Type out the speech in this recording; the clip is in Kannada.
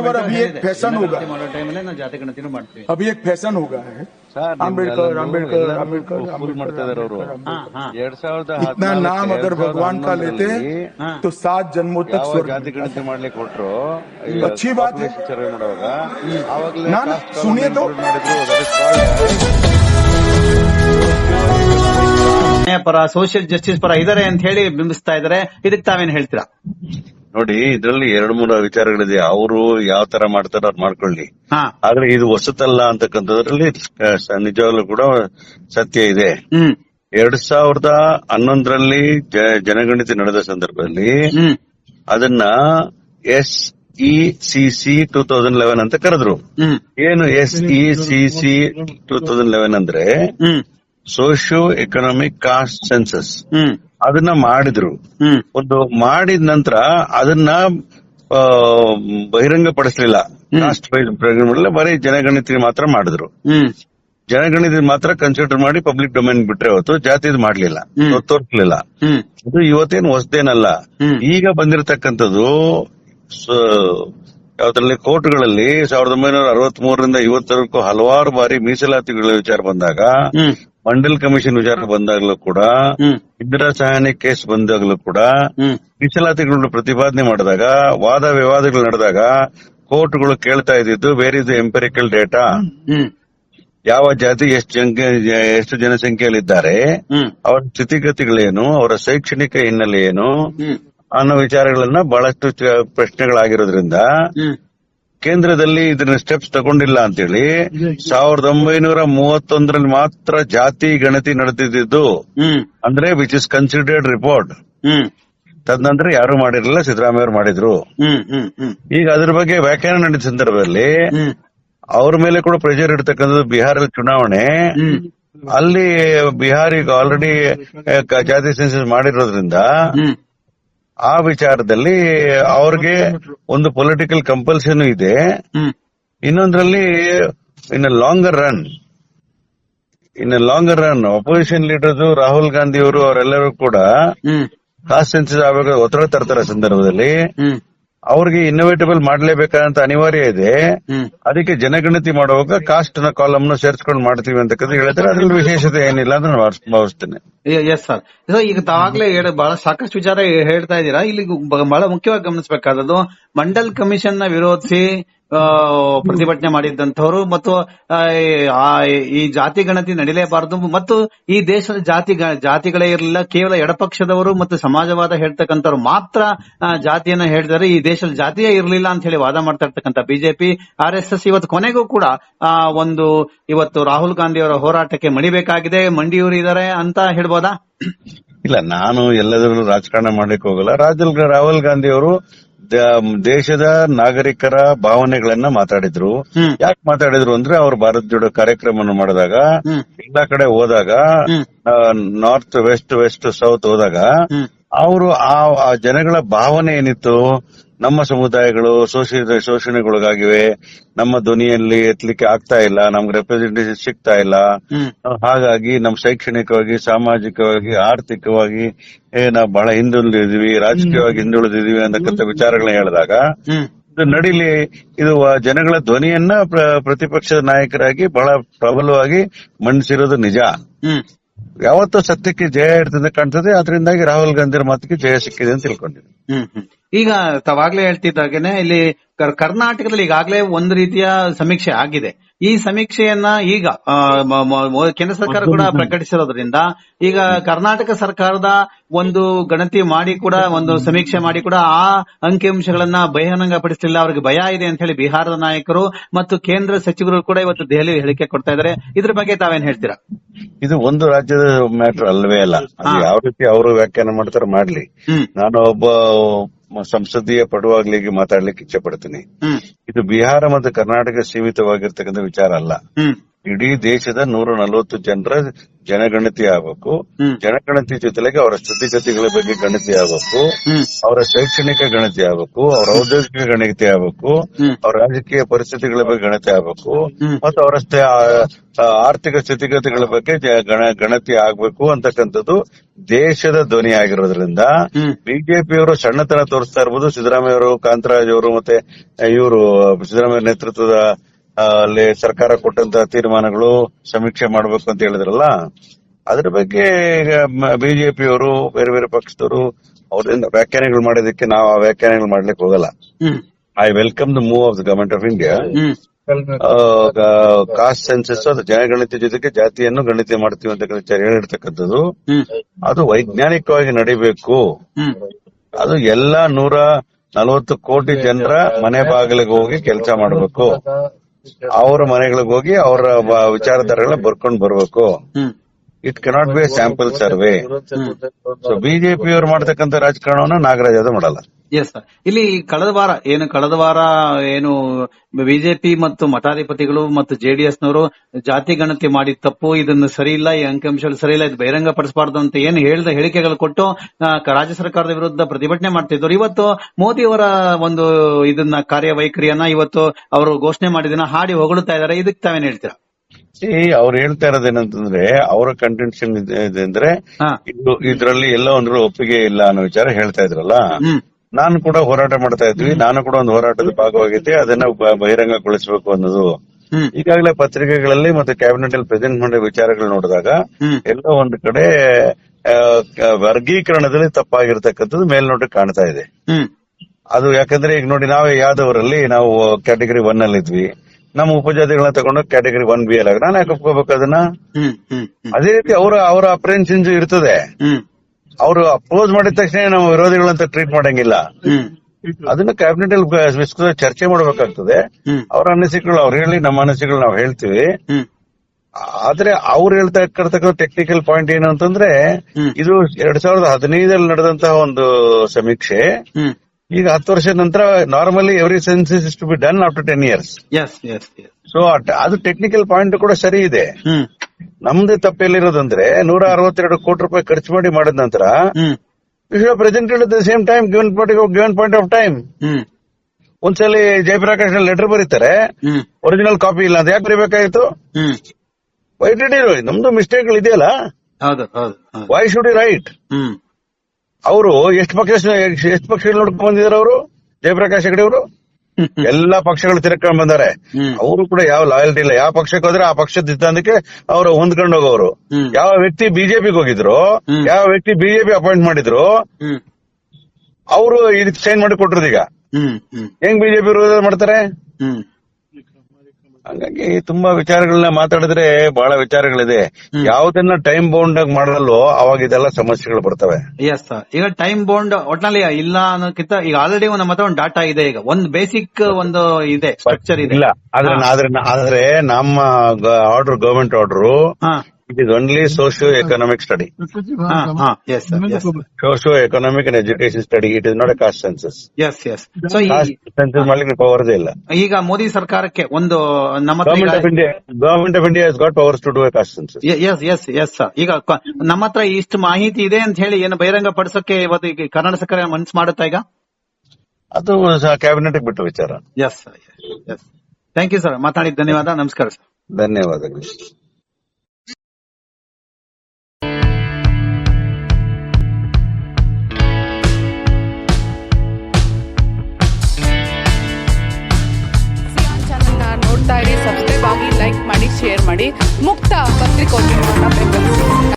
Whenever अभी एक फैशन होगा ಮಾಡೋ ಟೈಮಲ್ಲಿ ನಾವು ಜಾತಿ ಗಣತಿನೂ ಮಾಡ್ತೀವಿ अभी एक फैशन होगा है ಸರ್ ಅಂಬೇಡ್ಕರ್ ಅಂಬೇಡ್ಕರ್ ಅಂಬೇಡ್ಕರ್ ಫುಲ್ ಮಾಡ್ತಾ ಇದಾರೆ ಅವರು ಹಾ ಹಾ ಎರಡ್ ಸಾವಿರದ इतना नाम अगर भगवान का लेते हाँ। तो सात जन्मों तक ಯಾವ स्वर्ग ಜಾತಿ ಗಣತಿ ಮಾಡ್ಲಿಕ್ಕೆ ಕೊಟ್ರು अच्छी बात है। ಸರ್ವೆ ಮಾಡುವಾಗ ಆವಾಗಲೇ ना, ना, सुनिए तो। ಮಾಡಿದ್ರು that is called- ನ್ಯಾಯ ಪರ ಸೋಷಿಯಲ್ ಜಸ್ಟಿಸ್ ಪರ ಇದಾರೆ ಅಂತ ಹೇಳಿ ಬಿಂಬಿಸ್ತಾ ಇದಾರೆ ಇದಕ್ಕೆ ತಾವೇನ್ ಹೇಳ್ತೀರಾ ನೋಡಿ ಇದ್ರಲ್ಲಿ ಎರಡ್ ಮೂರು ವಿಚಾರಗಳಿದೆ. ಅವರು ಯಾವ ತರ ಮಾಡ್ತಾರೆ ಅವ್ರು ಮಾಡ್ಕೊಳ್ಳಿ. ಹಾ. ಆದ್ರೆ ಇದು ಹೊಸತಲ್ಲ ಅಂತಕ್ಕಂಥದ್ರಲ್ಲಿ ನಿಜವಾಗ್ಲೂ ಕೂಡ ಸತ್ಯ ಇದೆ. ಹ್ಮ್. ಎರಡ್ ಸಾವಿರದ ಹನ್ನೊಂದರಲ್ಲಿ ಜನಗಣತಿ ನಡೆದ ಸಂದರ್ಭದಲ್ಲಿ ಹ್ಮ್. ಅದನ್ನ S E C C two thousand eleven ಅಂತ ಕರೆದ್ರು. ಹ್ಮ್. ಏನು S E C C two thousand eleven ಅಂದ್ರೆ ಹ್ಮ್. ಸೋಶಿಯೋ ಎಕನಾಮಿಕ್ ಕಾಸ್ಟ್ ಸೆನ್ಸಸ್ ಅದನ್ನ ಮಾಡಿದ್ರು. ಒಂದು ಮಾಡಿದ ನಂತರ ಅದನ್ನ ಬಹಿರಂಗ ಪಡಿಸಲಿಲ್ಲ ಕಾಸ್ಟ್ ಬರೀ ಜನಗಣತಿ ಮಾತ್ರ ಮಾಡಿದ್ರು. ಜನಗಣತಿ ಮಾತ್ರ ಕನ್ಸಿಡರ್ ಮಾಡಿ ಪಬ್ಲಿಕ್ ಡೊಮೈನ್ ಬಿಟ್ರೆ ಹೊತ್ತು ಜಾತಿದ್ ಮಾಡ್ಲಿಲ್ಲ. ತೋರಿಸಲಿಲ್ಲ. ಇದು ಇವತ್ತೇನು ಹೊಸದೇನಲ್ಲ. ಈಗ ಬಂದಿರತಕ್ಕಂಥದ್ದು ಯಾವ್ದ್ರಲ್ಲಿ ಕೋರ್ಟ್ಗಳಲ್ಲಿ ಸಾವಿರದ ಒಂಬೈನೂರ ಅರವತ್ ಮೂರರಿಂದ ಇವತ್ತವರೆಗೂ ಹಲವಾರು ಬಾರಿ ಮೀಸಲಾತಿಗಳ ವಿಚಾರ ಬಂದಾಗ ಮಂಡಲ್ ಕಮಿಷನ್ ವಿಚಾರ ಬಂದಾಗಲೂ ಕೂಡ ಇಂದಿರಾ ಸಹಾನಿ ಕೇಸ್ ಬಂದಾಗಲೂ ಕೂಡ ಮೀಸಲಾತಿಗಳನ್ನು ಪ್ರತಿಪಾದನೆ ಮಾಡಿದಾಗ ವಾದ ವಿವಾದಗಳು ನಡೆದಾಗ ಕೋರ್ಟ್ಗಳು ಕೇಳ್ತಾ ಇದ್ದಿದ್ದು ವೇರ್ ಇಸ್ ಎಂಪೆರಿಕಲ್ ಡೇಟಾ ಯಾವ ಜಾತಿ ಎಷ್ಟು ಜನ ಎಷ್ಟು ಜನಸಂಖ್ಯೆಯಲ್ಲಿದ್ದಾರೆ? ಅವರ ಸ್ಥಿತಿಗತಿಗಳೇನು? ಅವರ ಶೈಕ್ಷಣಿಕ ಹಿನ್ನೆಲೆ ಏನು ಅನ್ನೋ ವಿಚಾರಗಳನ್ನ ಬಹಳಷ್ಟು ಪ್ರಶ್ನೆಗಳಾಗಿರೋದ್ರಿಂದ ಕೇಂದ್ರದಲ್ಲಿ ಇದನ್ನ ಸ್ಟೆಪ್ಸ್ ತಗೊಂಡಿಲ್ಲ ಅಂತೇಳಿ ಸಾವಿರದ ಒಂಬೈನೂರ ಮೂವತ್ತೊಂದರಲ್ಲಿ ಮಾತ್ರ ಜಾತಿ ಗಣತಿ ನಡೆದಿದ್ದು ಅಂದ್ರೆ ವಿಚ್ ಇಸ್ ಕನ್ಸಿಡರ್ಡ್ ರಿಪೋರ್ಟ್ ತದನಂತರ ಯಾರು ಮಾಡಿರಲಿಲ್ಲ ಸಿದ್ದರಾಮಯ್ಯ ಅವರು ಮಾಡಿದ್ರು ಈಗ ಅದ್ರ ಬಗ್ಗೆ ವ್ಯಾಖ್ಯಾನ ನಡೆದ ಸಂದರ್ಭದಲ್ಲಿ ಅವ್ರ ಮೇಲೆ ಕೂಡ ಪ್ರೆಷರ್ ಇಡ್ತಕ್ಕಂಥದ್ದು ಬಿಹಾರದ ಚುನಾವಣೆ. ಅಲ್ಲಿ ಬಿಹಾರಿಗೆ ಆಲ್ರೆಡಿ ಜಾತಿ ಸೆನ್ಸಸ್ ಮಾಡಿರೋದ್ರಿಂದ ಆ ವಿಚಾರದಲ್ಲಿ ಅವ್ರಿಗೆ ಒಂದು ಪೊಲಿಟಿಕಲ್ ಕಂಪಲ್ಷನ್ ಇದೆ. ಇನ್ನೊಂದ್ರಲ್ಲಿ in longer run in longer run opposition leaders Rahul Gandhi ಅವರು ಅವರೆಲ್ಲರೂ ಕೂಡ ಕಾಸ್ಟ್ ಸೆನ್ಸಸ್ ಆಗಬೇಕು ಒತ್ತಡ ತರ್ತಾರೆ ಸಂದರ್ಭದಲ್ಲಿ. ಅವ್ರಿಗೆ ಇನ್ನೋವೇಟಬಲ್ ಮಾಡಲೇಬೇಕಾದಂತ ಅನಿವಾರ್ಯ ಇದೆ. ಅದಕ್ಕೆ ಜನಗಣತಿ ಮಾಡುವಾಗ ಕಾಸ್ಟ್ನ ಕಾಲಮ್ನ ಸೇರ್ಸ್ಕೊಂಡು ಮಾಡ್ತೀವಿ ಅಂತಕ್ಕಂಥ ಹೇಳ್ತಾರೆ. ಅದ್ರಲ್ಲಿ ವಿಶೇಷತೆ ಏನಿಲ್ಲ ಅಂತ ನಾನು ಭಾವಿಸ್- ಭಾವಿಸ್ತೇನೆ. ಎಸ್ ಸರ್ ಈಗ ತಾವಾಗ್ಲೇ ಹೇಳ- ಬಹಳ ಸಾಕಷ್ಟು ವಿಚಾರ ಹೇಳ್ತಾ ಇದ್ದೀರಾ? ಇಲ್ಲಿ ಬಹಳ ಮುಖ್ಯವಾಗಿ ಗಮನಿಸಬೇಕಾದದ್ದು, ಮಂಡಲ್ ಕಮಿಷನ್ನ ವಿರೋಧಿಸಿ ಪ್ರತಿಭಟನೆ ಮಾಡಿದ್ದಂಥವ್ರು ಮತ್ತು ಈ ಜಾತಿ ಗಣತಿ ನಡೀಲೇಬಾರದು ಮತ್ತು ಈ ದೇಶದ ಜಾತಿ ಜಾತಿಗಳೇ ಇರಲಿಲ್ಲ. ಕೇವಲ ಎಡಪಕ್ಷದವರು ಮತ್ತು ಸಮಾಜವಾದ ಹೇಳ್ತಕ್ಕಂಥವ್ರು ಮಾತ್ರ ಜಾತಿಯನ್ನ ಹೇಳಿದರೆ ಈ ದೇಶದ ಜಾತಿಯೇ ಇರಲಿಲ್ಲ ಅಂತ ಹೇಳಿ ವಾದ ಮಾಡ್ತಾ ಇರ್ತಕ್ಕಂಥ ಬಿಜೆಪಿ, ಆರ್ ಎಸ್ ಎಸ್ ಇವತ್ತು ಕೊನೆಗೂ ಕೂಡ ಒಂದು, ಇವತ್ತು ರಾಹುಲ್ ಗಾಂಧಿ ಅವರ ಹೋರಾಟಕ್ಕೆ ಮಣಿಬೇಕಾಗಿದೆ. ಮಂಡಿಯೂರಿದ್ದಾರೆ ಅಂತ ಹೇಳ್ಬೋದಾ ಇಲ್ಲ ನಾನು ಎಲ್ಲದರಲ್ಲೂ ರಾಜಕಾರಣ ಮಾಡ್ಲಿಕ್ಕೆ ಹೋಗಲ್ಲ ರಾಜಲ್ ರಾಹುಲ್ ಗಾಂಧಿ ಅವರು ದೇಶದ ನಾಗರಿಕರ ಭಾವನೆಗಳನ್ನ ಮಾತಾಡಿದ್ರು. ಯಾಕೆ ಮಾತಾಡಿದ್ರು ಅಂದ್ರೆ ಅವ್ರು ಭಾರತ ಜೋಡೋ ಕಾರ್ಯಕ್ರಮವನ್ನು ಮಾಡಿದಾಗ. ಎಲ್ಲಾ ಕಡೆ ಹೋದಾಗ. ನಾರ್ತ್ ವೆಸ್ಟ್ ವೆಸ್ಟ್ ಸೌತ್ ಹೋದಾಗ ಅವರು ಆ ಜನಗಳ ಭಾವನೆ ಏನಿತ್ತು ನಮ್ಮ ಸಮುದಾಯಗಳು ಶೋಷಿತ ಶೋಷಣೆಗೊಳಗಾಗಿವೆ. ನಮ್ಮ ಧ್ವನಿಯಲ್ಲಿ ಎತ್ತಲಿಕ್ಕೆ ಆಗ್ತಾ ಇಲ್ಲ ನಮ್ಗೆ ರೆಪ್ರೆಸೆಂಟೇಷನ್ ಸಿಗ್ತಾ ಇಲ್ಲ. ಹಾಗಾಗಿ ನಮ್ ಶೈಕ್ಷಣಿಕವಾಗಿ ಸಾಮಾಜಿಕವಾಗಿ ಆರ್ಥಿಕವಾಗಿ ನಾವು ಬಹಳ ಹಿಂದುಳಿದಿದೀವಿ ರಾಜಕೀಯವಾಗಿ ಹಿಂದುಳಿದಿದೀವಿ ಅನ್ನತಕ್ಕಂಥ ವಿಚಾರಗಳನ್ನ ಹೇಳಿದಾಗ ಇದು ನಡೀಲಿ ಇದು ಜನಗಳ ಧ್ವನಿಯನ್ನ ಪ್ರ- ಪ್ರತಿಪಕ್ಷದ ನಾಯಕರಾಗಿ ಬಹಳ ಪ್ರಬಲವಾಗಿ ಮಂಡಿಸಿರೋದು ನಿಜ. ಯಾವತ್ತೂ ಸತ್ಯಕ್ಕೆ ಜಯ ಇರ್ತದೆ ಕಾಣ್ತದೆ ಅದರಿಂದಾಗಿ ರಾಹುಲ್ ಗಾಂಧಿ ಮಾತಿಗೆ ಜಯ ಸಿಕ್ಕಿದೆ ಅಂತ ತಿಳ್ಕೊಂಡಿದ್ದೀನಿ. ಹ್ಮ್ ಹ್ಮ್. ಈಗ ತಾವಾಗ್ಲೇ ಹೇಳ್ತಿದ್ದಾಗೇನೆ ಇಲ್ಲಿ ಕರ್ನಾಟಕದಲ್ಲಿ ಈಗಾಗಲೇ ಒಂದು ರೀತಿಯ ಸಮೀಕ್ಷೆ ಆಗಿದೆ. ಈ ಸಮೀಕ್ಷೆಯನ್ನ ಈಗ ಕೇಂದ್ರ ಸರ್ಕಾರ ಕೂಡ ಪ್ರಕಟಿಸಿರೋದ್ರಿಂದ ಈಗ ಕರ್ನಾಟಕ ಸರ್ಕಾರದ ಒಂದು ಗಣತಿ ಮಾಡಿ ಕೂಡ ಒಂದು ಸಮೀಕ್ಷೆ ಮಾಡಿ ಕೂಡ ಆ ಅಂಕಿಅಂಶಗಳನ್ನ ಬಹಿರಂಗಪಡಿಸಲಿಲ್ಲ. ಅವ್ರಿಗೆ ಭಯ ಇದೆ ಅಂತ ಹೇಳಿ ಬಿಹಾರದ ನಾಯಕರು ಮತ್ತು ಕೇಂದ್ರ ಸಚಿವರು ಕೂಡ ಇವತ್ತು ದೆಹಲಿ ಹೇಳಿಕೆ ಕೊಡ್ತಾ ಇದ್ದಾರೆ. ಇದ್ರ ಬಗ್ಗೆ ತಾವೇನ್ ಹೇಳ್ತೀರಾ? ಇದು ಒಂದು ರಾಜ್ಯದ ಮ್ಯಾಟರ್ ಅಲ್ವೇ ಅಲ್ಲ. ಅದು ಯಾವ ರೀತಿ ಅವರು ವ್ಯಾಖ್ಯಾನ ಮಾಡ್ತಾರೆ ಮಾಡ್ಲಿ. ನಾನು ಒಬ್ಬ ಸಂಸದೀಯ ಪಡುವಾಗ್ಲಿಗೆ ಮಾತಾಡ್ಲಿಕ್ಕೆ ಇಚ್ಛೆ ಪಡ್ತೀನಿ. ಇದು ಬಿಹಾರ ಮತ್ತು ಕರ್ನಾಟಕ ಸೀಮಿತವಾಗಿರ್ತಕ್ಕಂಥ ವಿಚಾರ ಅಲ್ಲ. ಇಡೀ ದೇಶದ ನೂರ ನಲವತ್ತು ಜನರ ಜನಗಣತಿ ಆಗಬೇಕು. ಜನಗಣತಿ ಜೊತೆಗೆ ಅವರ ಸ್ಥಿತಿಗತಿಗಳ ಬಗ್ಗೆ ಗಣತಿ ಆಗಬೇಕು ಅವರ ಶೈಕ್ಷಣಿಕ ಗಣತಿ ಆಗಬೇಕು ಅವರ ಔದ್ಯೋಗಿಕ ಗಣತಿ ಆಗಬೇಕು. ಅವರ ರಾಜಕೀಯ ಪರಿಸ್ಥಿತಿಗಳ ಬಗ್ಗೆ ಗಣತಿ ಆಗಬೇಕು. ಮತ್ತು ಅವರ ಆರ್ಥಿಕ ಸ್ಥಿತಿಗತಿಗಳ ಬಗ್ಗೆ ಗಣತಿ ಆಗ್ಬೇಕು ಅಂತಕ್ಕಂಥದ್ದು ದೇಶದ ಧ್ವನಿ ಆಗಿರೋದ್ರಿಂದ. ಬಿಜೆಪಿಯವರು ಸಣ್ಣತನ ತೋರಿಸ್ತಾ ಇರ್ಬೋದು ಸಿದ್ದರಾಮಯ್ಯ ಅವರು ಕಾಂತರಾಜ್ ಅವರು ಮತ್ತೆ ಇವರು ಸಿದ್ದರಾಮಯ್ಯ ನೇತೃತ್ವದ ಅಲ್ಲಿ ಸರ್ಕಾರ ಕೊಟ್ಟಂತ ತೀರ್ಮಾನಗಳು ಸಮೀಕ್ಷೆ ಮಾಡಬೇಕು ಅಂತ ಹೇಳಿದ್ರಲ್ಲ ಅದ್ರ ಬಗ್ಗೆ ಈಗ ಬಿಜೆಪಿಯವರು ಬೇರೆ ಬೇರೆ ಪಕ್ಷದವರು ಅವರಿಂದ ವ್ಯಾಖ್ಯಾನಗಳು ಮಾಡೋದಕ್ಕೆ ನಾವು ಆ ವ್ಯಾಖ್ಯಾನಗಳು ಮಾಡ್ಲಿಕ್ಕೆ ಹೋಗಲ್ಲ. I welcome the move of the government of India caste census ಅದು ಜನಗಣತಿ ಜೊತೆಗೆ ಜಾತಿಯನ್ನು ಗಣಿತ ಮಾಡ್ತೀವಿ ಅಂತ ವಿಚಾರ ಹೇಳಿರ್ತಕ್ಕಂಥದ್ದು. ಅದು ವೈಜ್ಞಾನಿಕವಾಗಿ ನಡಿಬೇಕು. ಅದು ಎಲ್ಲಾ ನೂರ ನಲವತ್ತು ಕೋಟಿ ಜನರ ಮನೆ ಬಾಗಿಲಿಗೆ ಹೋಗಿ ಕೆಲಸ ಮಾಡಬೇಕು. ಅವರ ಮನೆಗಳಿಗೆ ಹೋಗಿ ಅವರ ವಿಚಾರಧಾರೆಗಳ ಬರ್ಕೊಂಡ್ ಬರ್ಬೇಕು. It cannot be sample survey so BJP ಅವರು ಮಾಡ್ತಕ್ಕಂಥ ರಾಜಕಾರಣವನ್ನ ನಾಗರಾಜ್ ಅದು ಮಾಡಲ್ಲ. ಎಸ್ ಸರ್ ಇಲ್ಲಿ ಕಳೆದ ವಾರ ಏನು ಕಳೆದ ವಾರ ಏನು ಬಿಜೆಪಿ ಮತ್ತು ಮಠಾಧಿಪತಿಗಳು ಮತ್ತು ಜೆಡಿಎಸ್ ನವರು ಜಾತಿ ಗಣತಿ ಮಾಡಿ ತಪ್ಪು ಇದನ್ನು ಸರಿ ಇಲ್ಲ ಈ ಅಂಕಿಅಂಶಗಳು ಸರಿ ಇಲ್ಲ ಇದು ಬಹಿರಂಗ ಪಡಿಸಬಾರ್ದು ಅಂತ ಏನು ಹೇಳಿದ ಹೇಳಿಕೆಗಳು ಕೊಟ್ಟು ರಾಜ್ಯ ಸರ್ಕಾರದ ವಿರುದ್ಧ ಪ್ರತಿಭಟನೆ ಮಾಡ್ತಿದ್ರು ಇವತ್ತು ಮೋದಿ ಅವರ ಒಂದು ಇದನ್ನ ಕಾರ್ಯವೈಖರಿಯನ್ನ ಇವತ್ತು ಅವರು ಘೋಷಣೆ ಮಾಡಿದನ್ನ ಹಾಡಿ ಹೊಗಳುತ್ತಾ ಇದಾರೆ ಇದಕ್ಕೆ ತಾವೇನು ಹೇಳ್ತೀರಾ? ಅವ್ರು ಹೇಳ್ತಾ ಇರೋದೇನಂತಂದ್ರೆ ಅವರ ಕಂಟೆನ್ಷನ್ ಇದೆ ಅಂದ್ರೆ ಇದು ಇದ್ರಲ್ಲಿ ಎಲ್ಲ ಒಂದ್ರೂ ಒಪ್ಪಿಗೆ ಇಲ್ಲ ಅನ್ನೋ ವಿಚಾರ ಹೇಳ್ತಾ ಇದ್ರಲ್ಲ? ನಾನು ಕೂಡ ಹೋರಾಟ ಮಾಡ್ತಾ ಇದ್ವಿ. ನಾನು ಕೂಡ ಒಂದು ಹೋರಾಟದ ಭಾಗವಾಗಿದ್ದೆ. ಅದನ್ನ ಬಹಿರಂಗಗೊಳಿಸಬೇಕು ಅನ್ನೋದು. ಈಗಾಗಲೇ ಪತ್ರಿಕೆಗಳಲ್ಲಿ ಮತ್ತೆ ಕ್ಯಾಬಿನೆಟ್ ಅಲ್ಲಿ ಪ್ರೆಸೆಂಟ್ ಮಾಡಿದ ವಿಚಾರಗಳು ನೋಡಿದಾಗ ಎಲ್ಲ ಒಂದು ಕಡೆ ವರ್ಗೀಕರಣದಲ್ಲಿ ತಪ್ಪಾಗಿರ್ತಕ್ಕಂಥದ್ದು ಮೇಲ್ನೋಟಕ್ಕೆ ಕಾಣ್ತಾ ಇದೆ. ಅದು ಯಾಕಂದ್ರೆ ಈಗ ನೋಡಿ ನಾವೇ ಯಾದವರಲ್ಲಿ ನಾವು ಕ್ಯಾಟಗರಿ ಒನ್ ಅಲ್ಲಿ ಇದ್ವಿ ನಮ್ಮ ಉಪಜಾತಿಗಳನ್ನ ತಗೊಂಡು ಕ್ಯಾಟಗರಿ ಒನ್ ಬಿ ಅಲ್ಲ ನಾನು ಯಾಕೆ ಒಪ್ಕೋಬೇಕು ಅದನ್ನ? ಅದೇ ರೀತಿ ಅವರ ಅವರ ಅಪ್ರೆನ್ಷನ್ಸ್ ಇರ್ತದೆ. ಅವರು ಅಪೋಸ್ ಮಾಡಿದ ತಕ್ಷಣ ನಾವು ವಿರೋಧಿಗಳಂತ ಟ್ರೀಟ್ ಮಾಡಂಗಿಲ್ಲ. ಅದನ್ನ ಕ್ಯಾಬಿನೆಟ್ ಅಲ್ಲಿ ಚರ್ಚೆ ಮಾಡಬೇಕಾಗ್ತದೆ. ಅವರ ಅನಿಸಿಕೆಗಳು ಅವ್ರು ಹೇಳಿ ನಮ್ಮ ಅನಿಸಿಕೆಗಳು ನಾವು ಹೇಳ್ತೀವಿ. ಆದ್ರೆ ಅವ್ರು ಹೇಳ್ತಾ ಇರ್ತಕ್ಕಂಥ ಟೆಕ್ನಿಕಲ್ ಪಾಯಿಂಟ್ ಏನು ಅಂತಂದ್ರೆ ಇದು ಎರಡ್ ಸಾವಿರದ ಹದಿನೈದರಲ್ಲಿ ನಡೆದಂತಹ ಒಂದು ಸಮೀಕ್ಷೆ. ಈಗ ಹತ್ತು ವರ್ಷದ ನಂತರ normally every census is to be done after ten years so ಅದು ಟೆಕ್ನಿಕಲ್ ಪಾಯಿಂಟ್ ಕೂಡ ಸರಿ ಇದೆ. ನಮ್ದು ತಪ್ಪೆಲ್ಲಿರೋದಂದ್ರೆ ನೂರ ಅರವತ್ತೆರಡು ಕೋಟಿ ರೂಪಾಯಿ ಖರ್ಚು ಮಾಡಿ ಮಾಡಿದ ನಂತರ at the same time given given point of time ಒಂದ್ಸಲಿ ಜಯಪ್ರಕಾಶ್ ಲೆಟರ್ ಬರೀತಾರೆ. ಒರಿಜಿನಲ್ ಕಾಪಿ ಇಲ್ಲ ಅಂತ ಯಾಕೆ ಬರೀಬೇಕಾಯ್ತು ವೈ ಡಿ ನಮ್ದು ಮಿಸ್ಟೇಕ್ ಇದೆಯಲ್ಲ? ವೈ ಶುಡ್ ಯು ರೈಟ್ ಅವರು ಎಷ್ಟು ಪಕ್ಷ ಎಷ್ಟು ಪಕ್ಷಗಳು ನೋಡ್ಕೊಂಡ್ ಬಂದಿದ್ದಾರೆ ಅವರು? ಜಯಪ್ರಕಾಶ್ ಹೆಗಡೆ ಅವರು? ಎಲ್ಲಾ ಪಕ್ಷಗಳು ತಿರ್ಕೊಂಡ್ ಬಂದಾರೆ. ಅವರು ಕೂಡ ಯಾವ ಲಾಯಲ್ಟಿ ಇಲ್ಲ. ಯಾವ ಪಕ್ಷಕ್ಕೆ ಹೋದ್ರೆ ಆ ಪಕ್ಷದ ಸಿದ್ಧಾಂತಕ್ಕೆ ಅವರು ಹೊಂದ್ಕೊಂಡು ಹೋಗೋರು ಯಾವ ವ್ಯಕ್ತಿ ಬಿಜೆಪಿಗೆ ಹೋಗಿದ್ರು ಯಾವ ವ್ಯಕ್ತಿ ಬಿಜೆಪಿ ಅಪಾಯಿಂಟ್ ಮಾಡಿದ್ರು ಅವರು ಇದಕ್ಕೆ ಸೈನ್ ಮಾಡಿ ಕೊಟ್ಟರು ಈಗ. ಹ್ಮ್ ಹ್ಮ್. ಹೆಂಗ್ ಬಿಜೆಪಿ ವಿರೋಧ ಮಾಡ್ತಾರೆ? ಹಂಗಾಗಿ ತುಂಬಾ ವಿಚಾರಗಳನ್ನ ಮಾತಾಡಿದ್ರೆ ಬಹಳ ವಿಚಾರಗಳಿದೆ. ಯಾವ್ದನ್ನ ಟೈಮ್ ಬೌಂಡ್ ಆಗಿ ಮಾಡಲ್ಲೋ ಅವಾಗ ಇದೆಲ್ಲ ಸಮಸ್ಯೆಗಳು ಬರ್ತವೆ. ಎಸ್ ಸರ್ ಈಗ ಟೈಮ್ ಬೌಂಡ್ ಒಟ್ನಲ್ಲಿ ಇಲ್ಲ ಅನ್ನೋಕ್ಕಿಂತ ಈಗ ಆಲ್ರೆಡಿ ಒಂದು ಮತ್ತೆ ಒಂದು ಡಾಟಾ ಇದೆ ಈಗ. ಒಂದು ಬೇಸಿಕ್ ಒಂದು ಇದೆ ಸ್ಟ್ರಕ್ಚರ್ ಇದೆ. ಇಲ್ಲ. ಆದ್ರೆ ಆದ್ರೆ ಆದ್ರೆ ನಮ್ಮ order government order it is only socio economic study ಹಾ ಹಾ yes economic and education study it is not a caste census yes yes so caste census ಮಾಡ್ಲಿಕ್ಕೆ ಪವರ್ ಇಲ್ಲ. ಈಗ ಮೋದಿ ಸರ್ಕಾರಕ್ಕೆ ಒಂದು ನಮ್ಮ ಹತ್ರ government of India government of India got powers to do a caste census yes yes yes sir ಈಗ ನಮ್ಮತ್ರ ನಮ್ಮ ಹತ್ರ ಇಷ್ಟು ಮಾಹಿತಿ ಇದೆ ಅಂತ ಹೇಳಿ ಏನು ಬಹಿರಂಗ ಪಡಿಸೋಕೆ ಇವತ್ತು ಈಗ ಕರ್ನಾಟಕ ಸರ್ಕಾರ ಮನ್ಸು ಮಾಡುತ್ತಾ ಈಗ? ಅದು ಕ್ಯಾಬಿನೆಟ್ ಬಿಟ್ಟು ವಿಚಾರ. Yes sir yes thank you sir ಮಾತಾಡಿದ ಧನ್ಯವಾದ. ನಮಸ್ಕಾರ ಸರ್ ಧನ್ಯವಾದಗಳು.